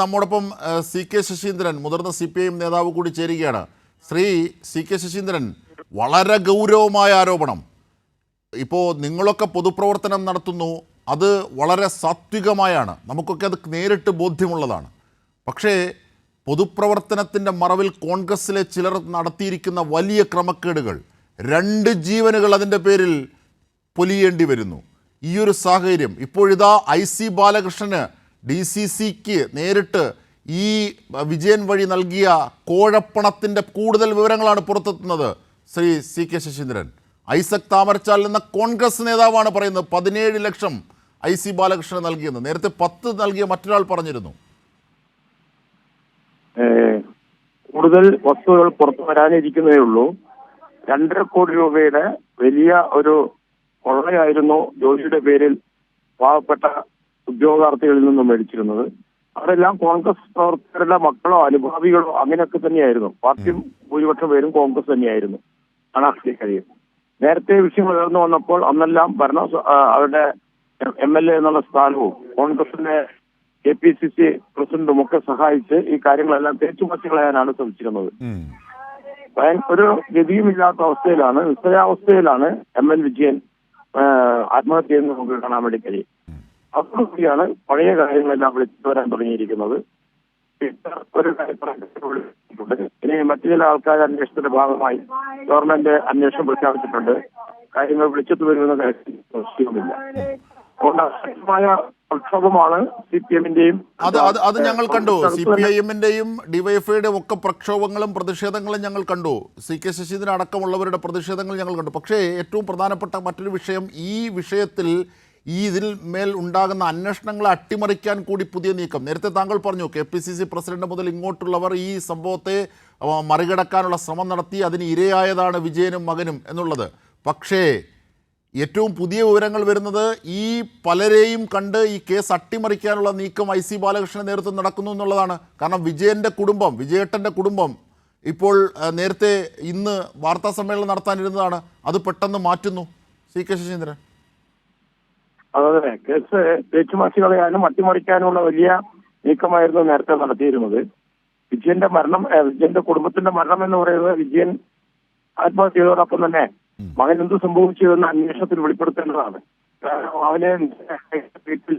നമ്മോടൊപ്പം C K Saseendran മുതിർന്ന C P I M നേതാവ് കൂടി ചേരുകയാണ്. ശ്രീ സി കെ ശശീന്ദ്രൻ വളരെ ഗൗരവമായ ആരോപണം. ഇപ്പോൾ നിങ്ങളൊക്കെ പൊതുപ്രവർത്തനം നടത്തുന്നു. അത് വളരെ സാത്വികമായാണ്. നമുക്കൊക്കെ അത് നേരിട്ട് ബോധ്യമുള്ളതാണ്. പക്ഷേ പൊതുപ്രവർത്തനത്തിന്റെ മറവിൽ കോൺഗ്രസ്സിലെ ചിലർ നടത്തിയിരിക്കുന്ന വലിയ ക്രമക്കേടുകൾ രണ്ട് ജീവനുകൾ അതിന്റെ പേരിൽ പൊലിയേണ്ടി വരുന്നു. ഈ ഒരു സാഹചര്യം ഇപ്പോഴിതാ ഐ സി ബാലകൃഷ്ണന് ഡി സി സിക്ക് നേരിട്ട് ഈ വിജയൻ വഴി നൽകിയ കോഴപ്പണത്തിന്റെ കൂടുതൽ വിവരങ്ങളാണ് പുറത്തെത്തുന്നത്. Shri C K Saseendran. Isaac Thamarachal എന്ന കോൺഗ്രസ് നേതാവാണ് പറയുന്നത്. പതിനേഴ് ലക്ഷം ഐ സി ബാലകൃഷ്ണൻ നൽകിയെന്ന്. നേരത്തെ പത്ത് നൽകിയ മറ്റൊരാൾ പറഞ്ഞിരുന്നു. കൂടുതൽ വസ്തുതകൾ പുറത്തു വരാനിരിക്കുന്നതേ ഉള്ളൂ. രണ്ടര കോടി രൂപയുടെ വലിയ ഒരു കൊള്ളയായിരുന്നു ജോലിയുടെ പേരിൽ പാവപ്പെട്ട ഉദ്യോഗാർത്ഥികളിൽ നിന്നും മേടിച്ചിരുന്നത്. അവരെല്ലാം കോൺഗ്രസ് പ്രവർത്തകരുടെ മക്കളോ അനുഭാവികളോ അങ്ങനെയൊക്കെ തന്നെയായിരുന്നു. പാർട്ടിയും ഭൂരിപക്ഷം പേരും കോൺഗ്രസ് തന്നെയായിരുന്നു. കാണാൻ കഴിയും നേരത്തെ വിഷയം ഉയർന്നു വന്നപ്പോൾ അന്നെല്ലാം ഭരണ അവരുടെ എം എൽ എ എന്നുള്ള സ്ഥാനവും കോൺഗ്രസിന്റെ കെ പി സി സി പ്രസിഡന്റും ഒക്കെ സഹായിച്ച് ഈ കാര്യങ്ങളെല്ലാം കളയാനാണ് ശ്രമിച്ചിരുന്നത്. ഒരു ഗതിയുമില്ലാത്ത അവസ്ഥയിലാണ് നിസ്സരാവസ്ഥയിലാണ് എം എൻ വിജയൻ ആത്മഹത്യ എന്ന് നമുക്ക് കാണാൻ വേണ്ടി കഴിയും. അതോടുകൂടിയാണ് പഴയ കാര്യങ്ങളെല്ലാം വിളിച്ചു വരാൻ തുടങ്ങിയിരിക്കുന്നത്. ഒരു കാര്യത്തിലുണ്ട് ഇനി മറ്റു ചില ആൾക്കാർ അന്വേഷണത്തിന്റെ ഭാഗമായി ഗവൺമെന്റ് അന്വേഷണം പ്രഖ്യാപിച്ചിട്ടുണ്ട്. കാര്യങ്ങൾ വിളിച്ചിട്ട് വരുമെന്ന കാര്യത്തിൽ സംശയവുമില്ല. അതുകൊണ്ട് പ്രക്ഷോഭമാണ് സി പി എമ്മിന്റെയും അത് അത് അത് ഞങ്ങൾ കണ്ടു. സി പി ഐ എമ്മിന്റെയും ഡിവൈഎഫ്ഐയുടെയും ഒക്കെ പ്രക്ഷോഭങ്ങളും പ്രതിഷേധങ്ങളും ഞങ്ങൾ കണ്ടു. സി കെ ശശീന്ദ്രൻ അടക്കമുള്ളവരുടെ പ്രതിഷേധങ്ങൾ ഞങ്ങൾ കണ്ടു. പക്ഷേ ഏറ്റവും പ്രധാനപ്പെട്ട മറ്റൊരു വിഷയം ഈ വിഷയത്തിൽ ഈ ഇതിൽ മേൽ ഉണ്ടാകുന്ന അന്വേഷണങ്ങളെ അട്ടിമറിക്കാൻ കൂടി പുതിയ നീക്കം. നേരത്തെ താങ്കൾ പറഞ്ഞു K P C C president മുതൽ ഇങ്ങോട്ടുള്ളവർ ഈ സംഭവത്തെ മറികടക്കാനുള്ള ശ്രമം നടത്തി അതിന് ഇരയായതാണ് വിജയനും മകനും എന്നുള്ളത്. പക്ഷേ ഏറ്റവും പുതിയ വിവരങ്ങൾ വരുന്നത് ഈ പലരെയും കണ്ട് ഈ കേസ് അട്ടിമറിക്കാനുള്ള നീക്കം ഐ സി ബാലകൃഷ്ണൻ നേതൃത്വം നടക്കുന്നു എന്നുള്ളതാണ്. കാരണം വിജയന്റെ കുടുംബം വിജയേട്ടന്റെ കുടുംബം ഇപ്പോൾ നേരത്തെ ഇന്ന് വാർത്താ സമ്മേളനം നടത്താനിരുന്നതാണ്. അത് പെട്ടെന്ന് മാറ്റുന്നു. C K Saseendran. അതെ കേസ് തേച്ചുമാറ്റി കളയാനും അട്ടിമറിക്കാനുമുള്ള വലിയ നീക്കമായിരുന്നു നേരത്തെ നടത്തിയിരുന്നത്. വിജയന്റെ മരണം വിജയന്റെ കുടുംബത്തിന്റെ മരണം എന്ന് പറയുന്നത് വിജയൻ ആത്മഹത്യ ചെയ്തതോടൊപ്പം തന്നെ മകൻ എന്ത് സംഭവിച്ചു എന്ന് അന്വേഷണത്തിൽ വെളിപ്പെടുത്തേണ്ടതാണ്. കാരണം അവനെ വീട്ടിൽ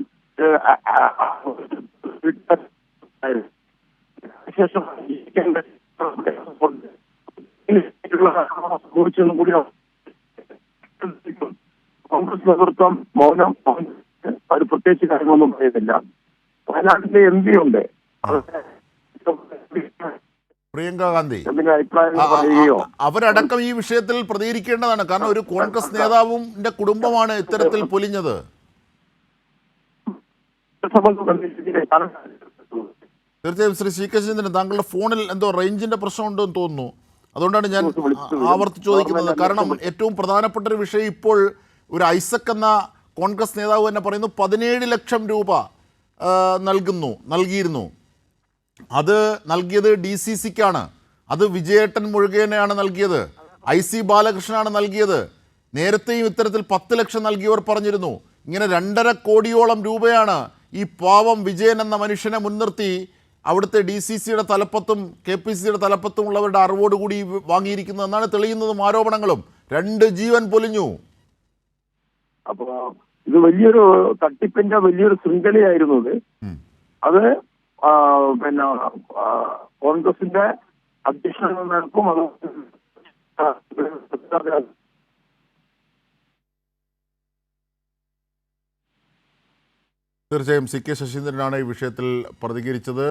ശേഷം സംഭവിച്ചെന്നും കൂടി നേതൃത്വം മൗനം ഒരു പ്രത്യേകിച്ച് കാര്യങ്ങളൊന്നും പറയുന്നില്ല. വയനാട്ടിലെ എം പി ഉണ്ട്. പ്രിയങ്ക ഗാന്ധി അവരടക്കം ഈ വിഷയത്തിൽ പ്രതികരിക്കേണ്ടതാണ്. കാരണം ഒരു കോൺഗ്രസ് നേതാവും കുടുംബമാണ് ഇത്തരത്തിൽ പൊലിഞ്ഞത്. തീർച്ചയായും ശ്രീ സി കെ ചന്ദ്രൻ താങ്കളുടെ ഫോണിൽ എന്തോ റേഞ്ചിന്റെ പ്രശ്നമുണ്ടോ എന്ന് തോന്നുന്നു. അതുകൊണ്ടാണ് ഞാൻ ആവർത്തി ചോദിക്കുന്നത്. കാരണം ഏറ്റവും പ്രധാനപ്പെട്ട ഒരു വിഷയം ഇപ്പോൾ ഒരു ഐസക് എന്ന കോൺഗ്രസ് നേതാവ് തന്നെ പറയുന്നു പതിനേഴ് ലക്ഷം രൂപ നൽകുന്നു നൽകിയിരുന്നു. അത് നൽകിയത് ഡി സി സിക്കാണ്. അത് വിജയേട്ടൻ മുഴുകേനെയാണ് നൽകിയത്. ഐ സി ബാലകൃഷ്ണനാണ് നൽകിയത്. നേരത്തെയും ഇത്തരത്തിൽ പത്ത് ലക്ഷം നൽകിയവർ പറഞ്ഞിരുന്നു. ഇങ്ങനെ രണ്ടര കോടിയോളം രൂപയാണ് ഈ പാവം വിജയൻ എന്ന മനുഷ്യനെ മുൻനിർത്തി അവിടുത്തെ ഡി സി സിയുടെ തലപ്പത്തും കെ പി സി സിയുടെ തലപ്പത്തും ഉള്ളവരുടെ അറിവോടുകൂടി വാങ്ങിയിരിക്കുന്നത് എന്നാണ് തെളിയുന്നതും ആരോപണങ്ങളും. രണ്ട് ജീവൻ പൊലിഞ്ഞു. അപ്പൊ ഇത് വലിയൊരു തട്ടിപ്പിന്റെ വലിയൊരു ശൃംഖലയായിരുന്നു ഇത്. അത് പിന്നെ കോൺഗ്രസിന്റെ കോൺഗ്രസിന്റെ അധ്യക്ഷനും അത് തീർച്ചയായും സി കെ ശശീന്ദ്രനാണ് ഈ വിഷയത്തിൽ പ്രതികരിച്ചത്